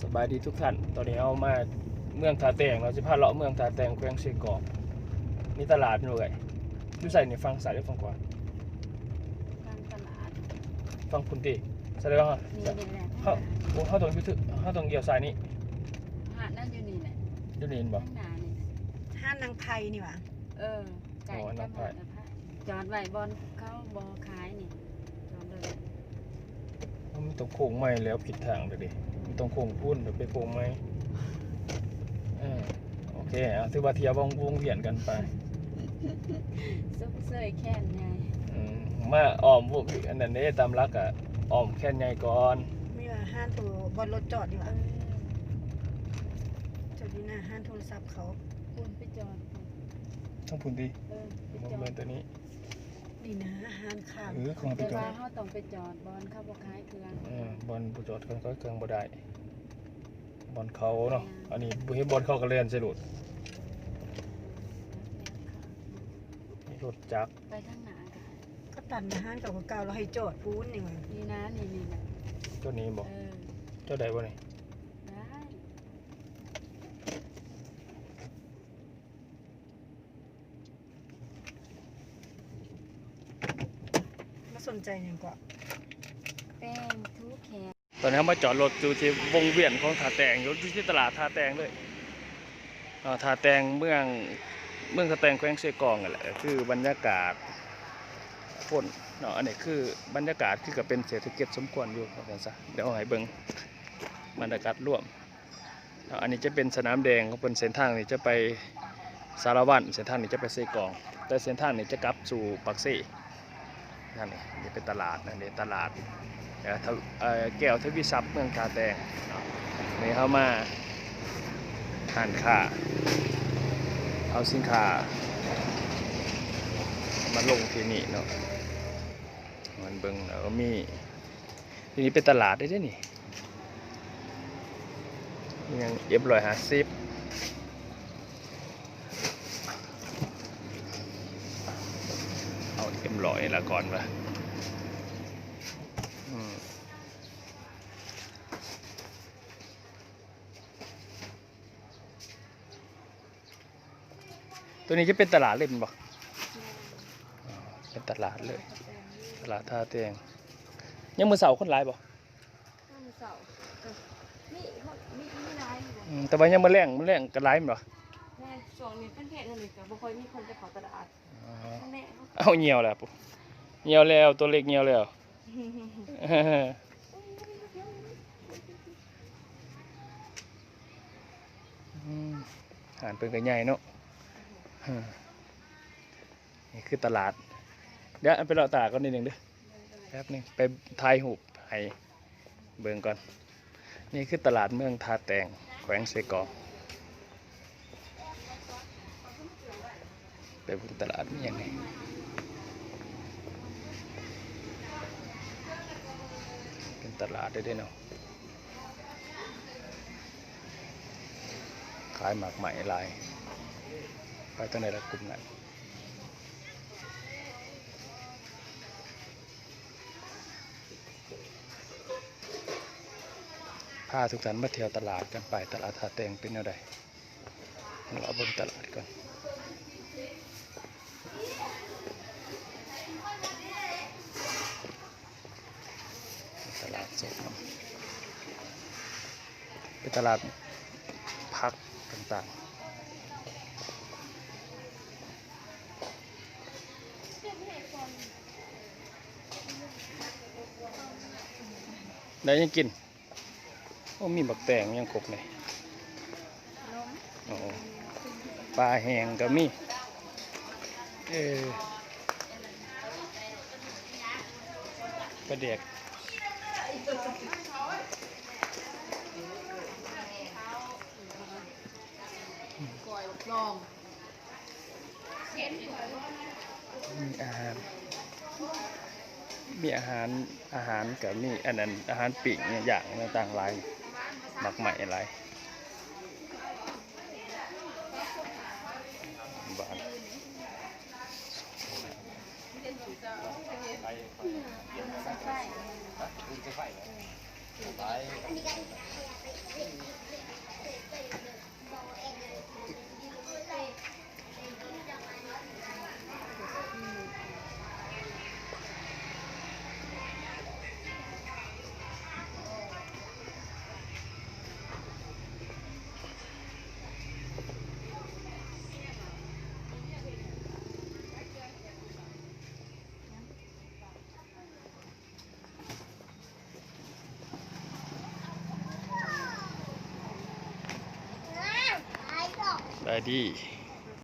สบายดีทุกท่าน ตอนนี้เอามาเมืองทาแตงเราจะพาเลาะเมืองทาแตงแขวงเชียงกอกมีตลาดด้วยอยู่ใส่ในฟังสายหรือฟังขวากลางตลาดฟังคุณตีแสดงว่านี่นี่แหละเขาโอ้เขาตรงยุทธเขาตรงเกี่ยวสายนี้หาดนั่นอยู่นี่แหละอยูนี่เห็นบ่ข้างหน้านี่ห้านนางไพนี่หว่าเออไก่อ๋อก็น้ำหมไผ่ดแล้วค่ะจอดไว้บอนเขาบอขายนี่จอดเลยมันต้องโค้งไม่แล้วผิดทางเลยดิมัน ต้องโค้งพุ่นเดี๋ยวไปโค้งไม่เออโอเคเอาถือว่าเที่ยววงวงเวียนกันไปซุปเสยแค่นไงอืมมาอ้อมพวกอันนั้นเด้ตามรักอะอ้อมแค่นใหญ่ก่อนมีว่าห้านตัวบนรถจอดอยู่เอว่าอจอดอยู่หน้าห้านโทรศัพท์เขาคุณไปจอดทั้งพุ่นดีเออไปมันจอเป็ดนตัวนี้ นี่นะห้านข้างเออของแต่พี่ตัวว่านี้เขาต้องไปจอดบอนเขาบอขายเครื่องเออบอลผู้จอดเขาก็เครื่องบ่ได้บอลเขาเนาะอันนี้บ่เห็นบอลเขาก็เล่นใส่รถมีรถจักรไปข้างหน้าค่ะก็ตัดมาห้านเก่าๆเราให้จอดปูนนี่หว่านี่นะนี่นี่นะเจ้านี้บอกเออเจ้าใดบ่นี่ ได้ มา สนใจอย่างกว่าแป้งทุกแขนตอนนี้เขามาจอดรถอยู่ที่วงเวียนของท่าแตงอยู่ที่ตลาดท่าแตงเลยอ่าท่าแตงเมืองเมืองท่าแตงแขวงเชยกองนั่นแหละคือบรรยากาศพ่นเนาะอันนี้คือบรรยากาศคือกับเป็นเศรษฐกิจสมควรอยู่ว่าซั่นซะเดี๋ยวเอาให้เบิ่งบรรยากาศร่วมอ่าอันนี้จะเป็นสนามแดงของเป็นเส้นทางนี่จะไปสารวัตรเส้นทางนี้จะไปเซกอง แต่เส้นทางนี้จะกลับสู่ปักเซ่ นั่นนี่นี่เป็นตลาดนั่นนี่ตลาดแก้วทวีซับเมืองกาแตงนี่เข้ามาหันค่าเอาสินค้ามาลงที่นี่เนาะมันเบิ่งแล้วมีที่นี่เป็นตลาดได้ด้วยนี่มีหยังเอฟร้อยห้าสิบ เอาเอ็มร้อยละก่อนวะอืมตัวนี้จะเป็นตลาดเล่นบ่อ๋อเป็นตลาดเลย ตลาดท่าเตียงยังมือเสาร์คนหลายบ่ข้ามเสาก็นี่เขามีมีร้ายอยู่บ่อืมแต่ว่ายังมือแรงมือแรงก็หลายแม่นบ่แม่ช่วงนี้เป็นเพจนั่นเลยก็บ่ค่อยมีคนไปขอตลาดอ๋อ แม่เอาเหี่ยวแล้วปุ๊เหี่ยวแล้วตัวเล็กเหี่ยวแล้วอืมอาหารเป็นกันใหญ่เนาะนี่คือตลาด เดี๋ยวไปเลาะตลาดก่อนนิดหนึ่งเด้อแป๊บหนึงไปถ่ายหูปให้เบิ่งก่อน นี่คือตลาดเมืองทาแตงแขวงเซกองไป เบิ่งตลาดมีอย่างไงเป็นตลาดได้ด้อเนาะขายหมากไหมหลาย ไปตั้งในละกลุ่มนั้นพาทุกท่านมาเที่ยวตลาดกันไปตลาดท่าแตงเป็นแนวใดเราเบิ่งตลาดก่อนตลาดสดเนาะเป็นต ลาดพักต่างๆได้ยังกิน โอ้มีบักแตงยังครบเลยโอ้ปลาแห้งก็มี เออปลาเด็ก ก่อยลองมีอาหาร มีอาหารอาหารกับมีอันนั้นอาหารปีกเนี่ยอย่างต่างๆหลายหมักใหม่หลายบ้านใช่ ดี